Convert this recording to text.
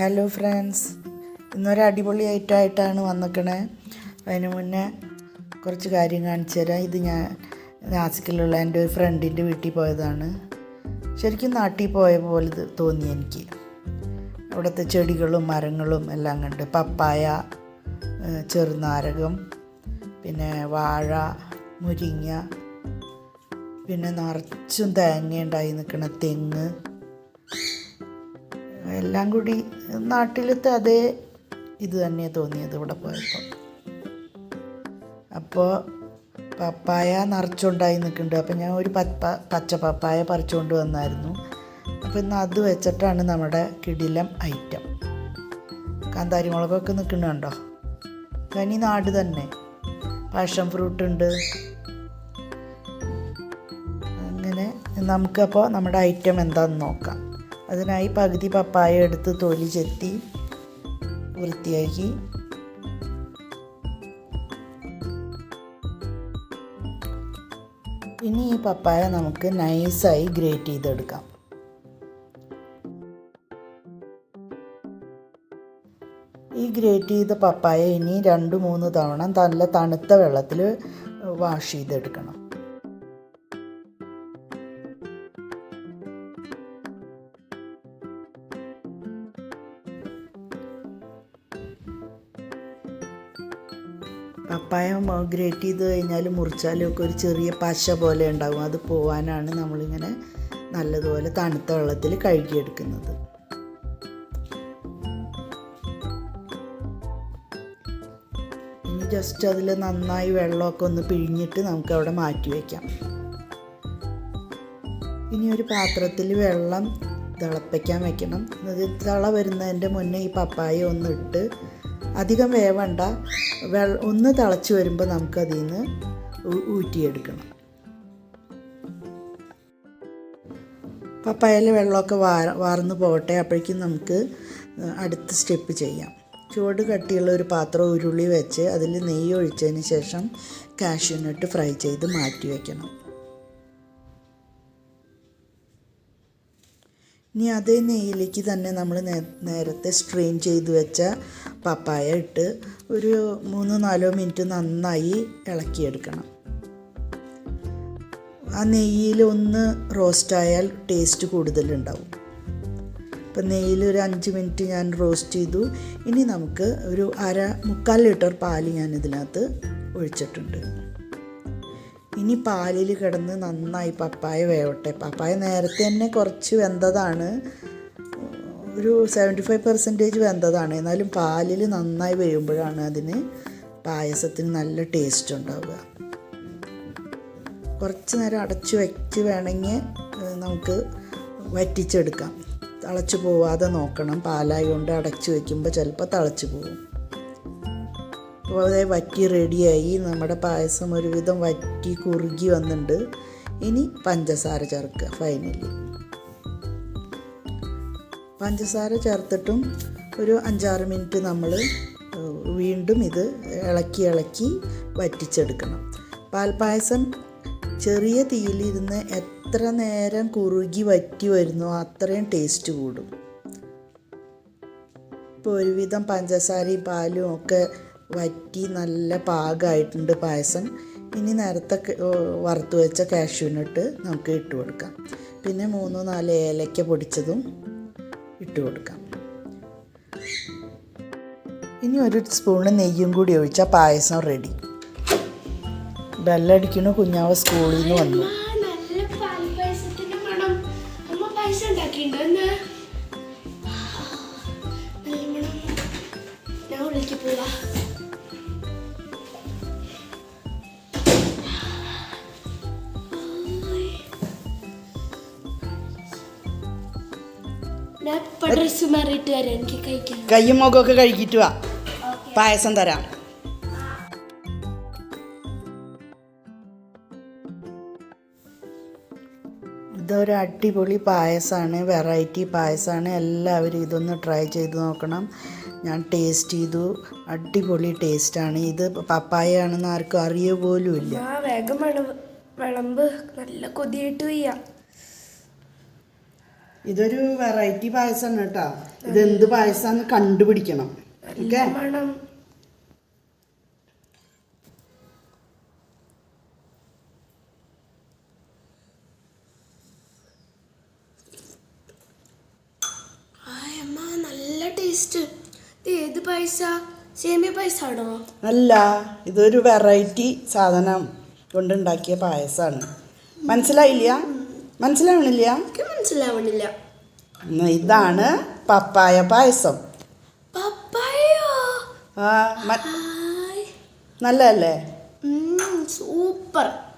Hello friends ഇന്നൊരു അടിപൊളി ഐറ്റമായിട്ടാണ് വന്നിക്കണേ. അതിന് മുന്നേ കുറച്ച് കാര്യം കാണിച്ചു തരാം. ഇത് ഞാൻ നാസിക്കിലുള്ള എന്റെ ഒരു ഫ്രണ്ടിന്റെ വീട്ടിൽ പോയതാണ്. ശരിക്കും നാട്ടിൽ പോയ പോലെ തോന്നി എനിക്ക്. അവിടുത്തെ ചെടികളും മരങ്ങളും എല്ലാം കണ്ട്. പപ്പായ ചെറുനാരകം പിന്നെ വാഴ മുരിങ്ങ പിന്നെ നിറച്ചും തേങ്ങ ഉണ്ടായി നിൽക്കുന്ന തെങ്ങ്. എല്ലാം കൂടി നാട്ടിലത്തെ അതേ ഇത് തന്നെയാണ് തോന്നിയത് ഇവിടെ പോയപ്പോൾ അപ്പോൾ പപ്പായ നിറച്ചുണ്ടായി നിൽക്കുന്നുണ്ട്. അപ്പം ഞാൻ ഒരു പപ്പ പച്ച പപ്പായ പറിച്ചുകൊണ്ട് വന്നായിരുന്നു. അപ്പോൾ ഇന്ന് അത് വെച്ചിട്ടാണ് നമ്മുടെ കിടിലം ഐറ്റം. കാന്താരി മുളകൊക്കെ നിൽക്കുന്നുണ്ടോ? കനി നാട് തന്നെ. പാഷൻ ഫ്രൂട്ട് ഉണ്ട്. അങ്ങനെ നമുക്കപ്പോൾ നമ്മുടെ ഐറ്റം എന്താണെന്ന് നോക്കാം. അതിനായി പകുതി പപ്പായ എടുത്ത് തൊലി ചെത്തി വൃത്തിയാക്കി. ഇനി ഈ പപ്പായ നമുക്ക് നൈസായി ഗ്രേറ്റ് ചെയ്തെടുക്കാം. ഈ ഗ്രേറ്റ് ചെയ്ത പപ്പായ ഇനി രണ്ട് മൂന്ന് തവണ നല്ല തണുത്ത വെള്ളത്തിൽ വാഷ് ചെയ്തെടുക്കണം. പപ്പായ ഗ്രേറ്റ് ചെയ്ത് കഴിഞ്ഞാൽ മുറിച്ചാലും ഒക്കെ ഒരു ചെറിയ പശ പോലെ ഉണ്ടാകും അത് പോവാനാണ് നമ്മളിങ്ങനെ നല്ലതുപോലെ തണുത്ത വെള്ളത്തിൽ കഴുകിയെടുക്കുന്നത്. ഇനി ജസ്റ്റ് അതിൽ നന്നായി വെള്ളമൊക്കെ ഒന്ന് പിഴിഞ്ഞിട്ട് നമുക്ക് അവിടെ മാറ്റി വയ്ക്കാം ഇനി ഒരു പാത്രത്തിൽ വെള്ളം തിളപ്പിക്കാൻ വെക്കണം. അത് തിള വരുന്നതിന്റെ മുന്നേ ഈ പപ്പായ ഒന്ന് ഇട്ട് അധികം വേവണ്ട. വെ ഒന്ന് തിളച്ച് വരുമ്പോൾ നമുക്കതിൽ നിന്ന് ഊറ്റിയെടുക്കണം. പപ്പായയിൽ വെള്ളമൊക്കെ വാർ വാർന്ന് പോകട്ടെ അപ്പോഴേക്കും നമുക്ക് അടുത്ത സ്റ്റെപ്പ് ചെയ്യാം. ചുവട് കട്ടിയുള്ള ഒരു പാത്രം ഉരുളി വെച്ച് അതിൽ നെയ്യ് ഒഴിച്ചതിന് ശേഷം കാഷ്യൂനട്ട് ഫ്രൈ ചെയ്ത് മാറ്റി വയ്ക്കണം ഇനി അതേ നെയ്യിലേക്ക് തന്നെ നമ്മൾ നേരത്തെ സ്ട്രെയിൻ ചെയ്ത് വെച്ച പപ്പായ ഇട്ട് ഒരു മൂന്ന് നാലോ മിനിറ്റ് നന്നായി ഇളക്കിയെടുക്കണം. ആ നെയ്യിൽ ഒന്ന് റോസ്റ്റ് ആയാൽ ടേസ്റ്റ് കൂടുതലുണ്ടാവും. അപ്പം നെയ്യിൽ ഒരു അഞ്ച് മിനിറ്റ് ഞാൻ റോസ്റ്റ് ചെയ്തു. ഇനി നമുക്ക് ഒരു അര മുക്കാൽ ലിറ്റർ പാൽ ഞാൻ ഇതിനകത്ത് ഒഴിച്ചിട്ടുണ്ട്. ഇനി പാലിൽ കിടന്ന് നന്നായി പപ്പായ വേവട്ടെ. പപ്പായ നേരത്തെ തന്നെ കുറച്ച് വെന്തതാണ്. ഒരു സെവന്റി ഫൈവ് പെർസെന്റേജ് വെന്തതാണ്. എന്നാലും പാലിൽ നന്നായി വേയുമ്പോഴാണ് അതിന് പായസത്തിന് നല്ല ടേസ്റ്റ് ഉണ്ടാവുക. കുറച്ച് നേരം അടച്ചു വെച്ച് വേണമെങ്കിൽ നമുക്ക് വറ്റിച്ചെടുക്കാം. തിളച്ച് പോവാതെ നോക്കണം. പാലായി കൊണ്ട് അടച്ചു വയ്ക്കുമ്പോൾ ചിലപ്പോൾ തിളച്ച് പോകും അപ്പോൾ അതേ വറ്റി റെഡിയായി നമ്മുടെ പായസം ഒരുവിധം വറ്റി കുറുകി വന്നിട്ടുണ്ട് ഇനി പഞ്ചസാര ചേർക്കുക ഫൈനലി പഞ്ചസാര ചേർത്തിട്ടും ഒരു അഞ്ചാറ് മിനിറ്റ് നമ്മൾ വീണ്ടും ഇത് ഇളക്കി ഇളക്കി വറ്റിച്ചെടുക്കണം. പാൽപ്പായസം ചെറിയ തീയിലിരുന്ന് എത്ര നേരം കുറുകി വറ്റി വരുന്നോ അത്രയും ടേസ്റ്റ് കൂടും. ഇപ്പോൾ ഒരുവിധം പഞ്ചസാരയും പാലും ഒക്കെ വറ്റി നല്ല പാകമായിട്ടുണ്ട് പായസം. ഇനി നേരത്തെ വറുത്ത് വെച്ച കാഷ്യൂനിട്ട് നമുക്ക് ഇട്ട് കൊടുക്കാം. പിന്നെ മൂന്നോ നാല് ഏലക്ക പൊടിച്ചതും ഇട്ട് കൊടുക്കാം. ഇനി ഒരു സ്പൂണ് നെയ്യും കൂടി ഒഴിച്ചാൽ പായസം റെഡി ബെല്ലടിക്കണു കുഞ്ഞാവ് സ്കൂളിൽ നിന്ന് വന്നു. ഞാൻ നല്ല ഞാൻ ഇപ്പൊ ഡ്രസ് മാറിയിട്ട് വരാം. എനിക്ക് കഴിക്കാൻ കയ്യും മുഖമൊക്കെ കഴുകിയിട്ട് വാ. പായസം തരാം. ഇതൊരു അടിപൊളി പായസമാണ് വെറൈറ്റി പായസമാണ് എല്ലാവരും ഇതൊന്ന് ട്രൈ ചെയ്ത് നോക്കണം. ഞാൻ ടേസ്റ്റ് ചെയ്തു. അടിപൊളി ടേസ്റ്റാണ് ഇത് പപ്പായ ആണെന്ന് ആർക്കും അറിയ പോലും ഇല്ല വേഗം വിളമ്പ് വിളമ്പ്. നല്ല കൊതിയായിട്ട് വയ്യ. ഇതൊരു വെറൈറ്റി പായസമാണ് കേട്ടോ. ഇത് എന്ത് പായസമാണെന്ന് കണ്ടുപിടിക്കണം ഓക്കെ നല്ല ടേസ്റ്റ് ഇത് ഏത് സേമിയ പായസാണോ? അല്ല ഇതൊരു വെറൈറ്റി സാധനം കൊണ്ടുണ്ടാക്കിയ പായസമാണ് മനസ്സിലായില്ല? മനസ്സിലാവണില്ല? എനിക്ക് മനസ്സിലാവണില്ല. ഇതാണ് പപ്പായ പായസം. പപ്പായോ? ആ മ- നല്ലതല്ലേ? സൂപ്പർ.